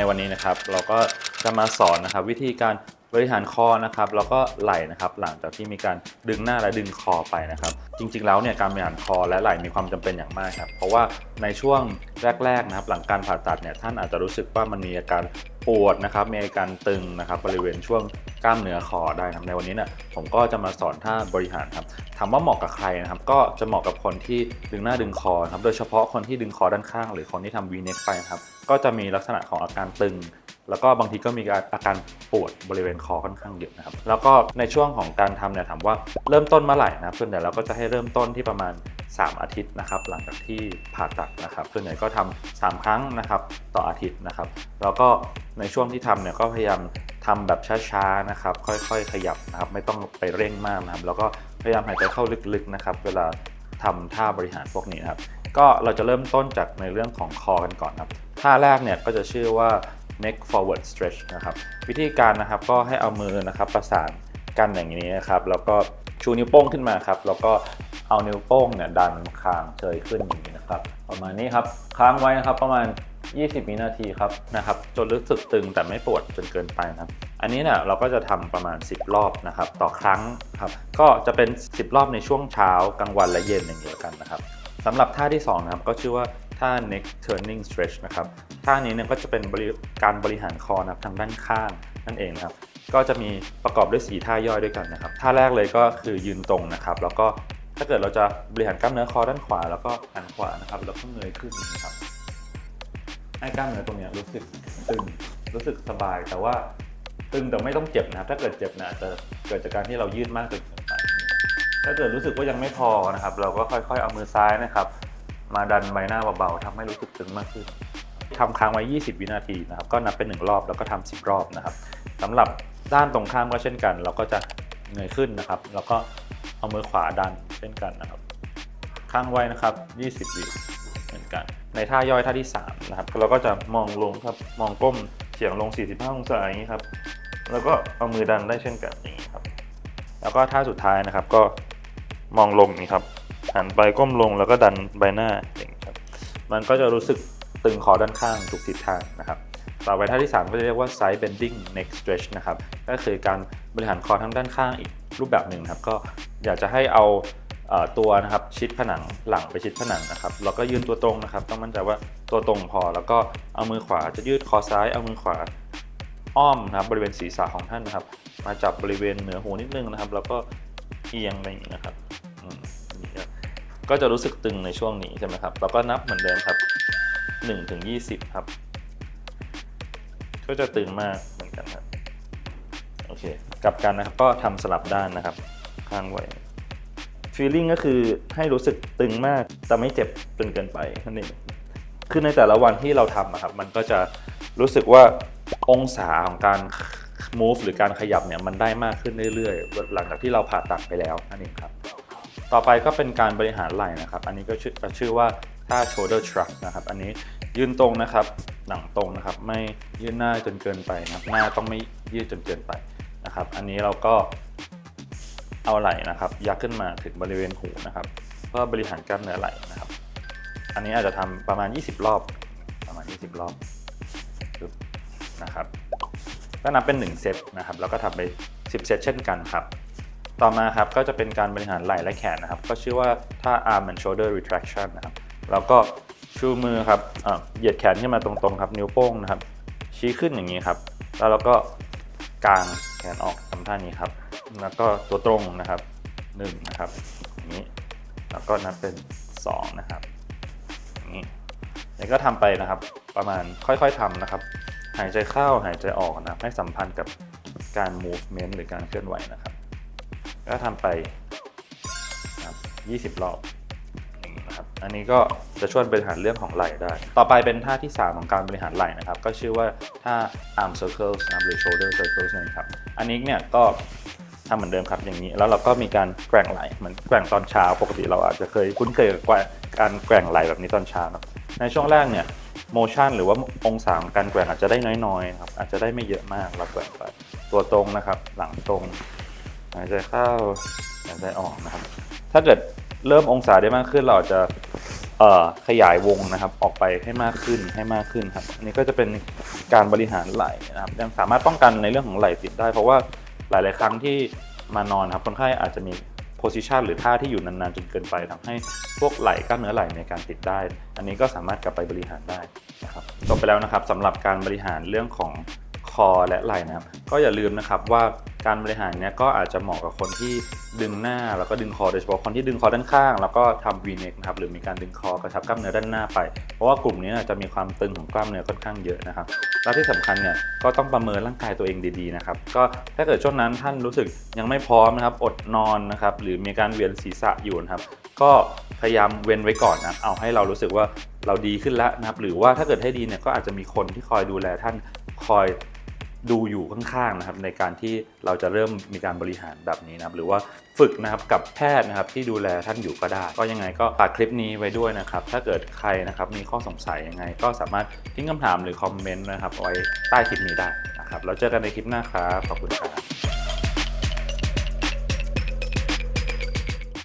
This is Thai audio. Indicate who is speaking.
Speaker 1: ในวันนี้นะครับ เราก็จะมาสอนนะครับ วิธีการ บริหารคอนะครับแล้วก็ไหล่นะครับหลังจากที่มีการดึงหน้าและดึงคอไปนะครับ จริง ๆ แล้วเนี่ยการบริหารคอและไหล่มีความจำเป็นอย่างมากครับเพราะว่าในช่วงแรกๆนะครับหลังการผ่าตัดเนี่ยท่านอาจจะรู้สึกว่ามันมีอาการปวดนะครับมีอาการตึงนะครับบริเวณช่วงกล้ามเนื้อคอได้นะครับในวันนี้เนี่ยผมก็จะมาสอนท่าบริหารครับถามว่าเหมาะกับใครนะครับก็จะเหมาะกับคนที่ดึงหน้าดึงคอครับโดยเฉพาะคนที่ดึงคอด้านข้าง หรือคนที่ทำวีเน็กไปครับก็จะมีลักษณะของอาการตึง แล้วก็บางทีก็มีอาการปวดบริเวณคอค่อนข้างเยอะนะครับ แล้วก็ในช่วงของการทำเนี่ยถามว่าเริ่มต้นเมื่อไหร่นะครับส่วนใหญ่เราก็จะให้เริ่มต้นที่ประมาณ 3 อาทิตย์นะครับ หลังจากที่ผ่าตัดนะครับ ส่วนใหญ่ก็ทำ3ครั้งนะครับต่ออาทิตย์นะครับ แล้วก็ในช่วงที่ทำเนี่ยก็พยายามทำแบบช้าๆนะครับ ค่อยๆ ขยับนะครับ ไม่ต้องไปเร่งมากนะครับ แล้วก็พยายามหายใจเข้าลึกๆนะครับ เวลาทำท่าบริหารพวกนี้นะครับ ก็เราจะเริ่มต้นจากในเรื่องของคอกันก่อนครับ ท่าแรกเนี่ยก็จะชื่อว่า neck forward stretch นะครับ วิธีการนะครับก็ให้เอามือนะครับประสานกันอย่างนี้นะครับ แล้วก็ชูนิ้วโป้งขึ้นมาครับ แล้วก็เอานิ้วโป้งเนี่ยดันคางเฉยขึ้นอย่างนี้นะครับ ประมาณนี้ครับ ค้างไว้นะครับประมาณ 20วินาทีครับนะครับ จนรู้สึกตึงแต่ไม่ปวดจนเกินไปนะครับ อันนี้เนี่ยเราก็จะทำประมาณ 10 รอบนะครับ ต่อครั้งครับ ก็จะเป็น 10 รอบในช่วงเช้ากลางวันและเย็นอย่างเดียวกันนะครับสำหรับท่าที่2นะครับก็ชื่อว่า ท่า neck turning stretch นะครับท่านี้เนี่ยก็จะเป็นบริการบริหารคอนะครับทางด้านข้างนั่นเองนะครับก็จะมีประกอบด้วย 4 ท่าย่อยด้วยกันนะครับท่าแรกเลยก็คือยืนตรงนะครับ แล้วก็ถ้าเกิดเราจะบริหารกล้ามเนื้อคอด้านขวา แล้วก็หันขวานะครับแล้วก็เงยขึ้นนะครับให้กล้ามเนื้อตรงเนี้ยรู้สึกตึงรู้สึกสบาย แต่ว่าตึงแต่ไม่ต้องเจ็บนะครับ ถ้าเกิดเจ็บนะอาจจะเกิดจากการที่เรายืดมากเกินไปถ้าเกิดรู้สึกว่ายังไม่พอนะครับ เราก็ค่อยๆเอามือซ้ายนะครับ มาดันใบหน้าเบาๆทำให้รู้สึกตึงมากขึ้นทำค้างไว้ 20 วินาทีนะครับ ก็นับเป็น 1 รอบแล้วก็ทำ10 รอบนะครับสำหรับด้านตรงข้ามก็เช่นกัน เราก็จะเงยขึ้นนะครับ แล้วก็เอามือขวาดันเช่นกันนะครับ ค้างไว้นะครับ 20 วิเหมือนกัน ในท่าย่อยท่าที่ 3 นะครับ เราก็จะมองลงครับ มองก้มเฉียงลง 45 องศาอย่างนี้ครับ แล้วก็เอามือดันได้เช่นกันอย่างนี้ครับ แล้วก็ท่าสุดท้ายนะครับ ก็มองลงอย่างนี้ครับ หันไปก้มลงแล้วก็ดันใบหน้าอย่างนี้ครับมันก็จะรู้สึกตึงคอด้านข้างทุกทิศทางนะครับ ต่อไปท่าที่ 3 ก็จะเรียกว่า side bending neck stretch นะครับ ก็คือการบริหารคอทั้งด้านข้างอีกรูปแบบหนึ่งครับ ก็อยากจะให้เอาตัวนะครับชิดผนังหลังไปชิดผนังนะครับ แล้วก็ยืนตัวตรงนะครับ ต้องมั่นใจว่าตัวตรงพอ แล้วก็เอามือขวาจะยืดคอซ้าย เอามือขวาอ้อมนะครับบริเวณศีรษะของท่านนะครับ มาจับบริเวณเหนือหูนิดนึงนะครับ แล้วก็เอียงอะไรอย่างนี้นะครับ ก็จะรู้สึกตึงในช่วงนี้ใช่ไหมครับแล้วก็นับเหมือนเดิมครับ1ถึง20 ครับ ก็จะตึงมากเหมือนกันครับโอเคกลับกันนะครับก็ทำสลับด้านนะครับข้างไว้ feeling ก็คือให้รู้สึกตึงมากแต่ไม่เจ็บจนเกินไปนั่นเองคือในแต่ละวันที่เราทำอะครับ มันก็จะรู้สึกว่าองศาของการ move หรือการขยับเนี่ยมันได้มากขึ้นเรื่อยๆ หลังจากที่เราผ่าตัดไปแล้วนั่นเองครับ ต่อไปก็เป็นการบริหารไหล่นะครับ อันนี้ก็ชื่อชื่อว่าท่า shoulder shrug นะครับ อันนี้ยืนตรงนะครับหนังตรงนะครับ ไม่ยืดหน้าจนเกินไปนะครับ หน้าต้องไม่ยืดจนเกินไปนะครับ อันนี้เราก็เอาไหล่นะครับ ยักขึ้นมาถึงบริเวณหูนะครับ เพื่อบริหารกล้ามเนื้อไหล่นะครับ อันนี้อาจจะทำประมาณ 20 รอบ ประมาณ 20 รอบปึ๊บนะครับ ก็นับเป็น 1 เซตนะครับ แล้วก็ทำไป 10 เซตเช่นกันครับ ต่อมาครับก็จะเป็นการบริหารไหล่และแขนนะครับ ก็ชื่อว่าท่า arm and shoulder retraction นะครับ แล้วก็ชูมือครับเหยียดแขนขึ้นมาตรงๆครับ นิ้วโป้งนะครับ ชี้ขึ้นอย่างนี้ครับ แล้วเราก็กางแขนออกทำท่านี้ครับ แล้วก็ตัวตรงนะครับ1นะครับอย่างนี้ แล้วก็นับเป็น 2 นะครับอย่างนี้แล้วก็ทำไปนะครับ ประมาณค่อยๆทำนะครับ หายใจเข้าหายใจออกนะครับให้สัมพันธ์กับการ movement หรือการเคลื่อนไหวนะครับ ก็ทำไปครับ20 รอบนะครับอันนี้ก็จะช่วยบริหารเรื่องของไหล่ได้ ต่อไปเป็นท่าที่ 3 ของการบริหารไหล่นะครับ ก็ชื่อว่าท่า arm circles นะรหรือ shoulder circles นั่นเองครับ อันนี้เนี่ยก็ทำเหมือนเดิมครับอย่างนี้ แล้วเราก็มีการแกว่งไหล่เหมือนแกว่งตอนเช้าปกติเราอาจจะเคยคุ้นเคยกับการแกว่งไหล่แบบนี้ตอนเช้านะในช่วงแรกเนี่ย motion หรือว่าองศาของการแกว่งอาจจะได้น้อยๆครับอาจจะได้ไม่เยอะมากเราแกว่งไปตัวตรงนะครับหลังตรง หายใจเข้าหายใจออกนะครับ ถ้าเกิดเริ่มองศาได้มากขึ้นเราอาจจะเอ่อขยายวงนะครับออกไปให้มากขึ้นให้มากขึ้นครับอันนี้ก็จะเป็นการบริหารไหล่นะครับยังสามารถป้องกันในเรื่องของไหล่ติดได้ เพราะว่าหลาย ๆ ครั้งที่มานอนครับคนไข้อาจจะมีโพสิชันหรือท่าที่อยู่นานๆจนเกินไปทำให้พวกไหล่กล้ามเนื้อไหล่ในการติดได้ อันนี้ก็สามารถกลับไปบริหารได้นะครับจบไปแล้วนะครับสำหรับการบริหารเรื่องของคอและไหล่นะครับ ก็อย่าลืมนะครับว่า การบริหารเนี้ยก็อาจจะเหมาะกับคนที่ดึงหน้าแล้วก็ดึงคอโดยเฉพาะคนที่ดึงคอด้านข้าง แล้วก็ทำ V-neck นะครับหรือมีการดึงคอกระชับกล้ามเนื้อด้านหน้าไป เพราะว่ากลุ่มนี้จะมีความตึงของกล้ามเนื้อค่อนข้างเยอะนะครับและที่สำคัญเนี่ยก็ต้องประเมินร่างกายตัวเองดีๆนะครับก็ถ้าเกิดช่วงนั้นท่านรู้สึกยังไม่พร้อมนะครับอดนอนนะครับหรือมีการเวียนศีรษะอยู่นะครับก็พยายามเว้นไว้ก่อนนะเอาให้เรารู้สึกว่าเราดีขึ้นแล้วนะครับหรือว่าถ้าเกิดให้ดีเนี่ยก็อาจจะมีคนที่คอยดูแลท่านคอย ดูอยู่ข้างๆนะครับในการที่เราจะเริ่มมีการบริหารแบบนี้นะครับหรือว่าฝึกนะครับกับแพทย์นะครับที่ดูแลท่านอยู่ก็ได้ ก็ยังไงก็ฝากคลิปนี้ไว้ด้วยนะครับถ้าเกิดใครนะครับมีข้อสงสัยยังไง ก็สามารถทิ้งคำถามหรือคอมเมนต์นะครับไว้ใต้คลิปนี้ได้นะครับแล้วเจอกันในคลิปหน้าครับขอบคุณครับ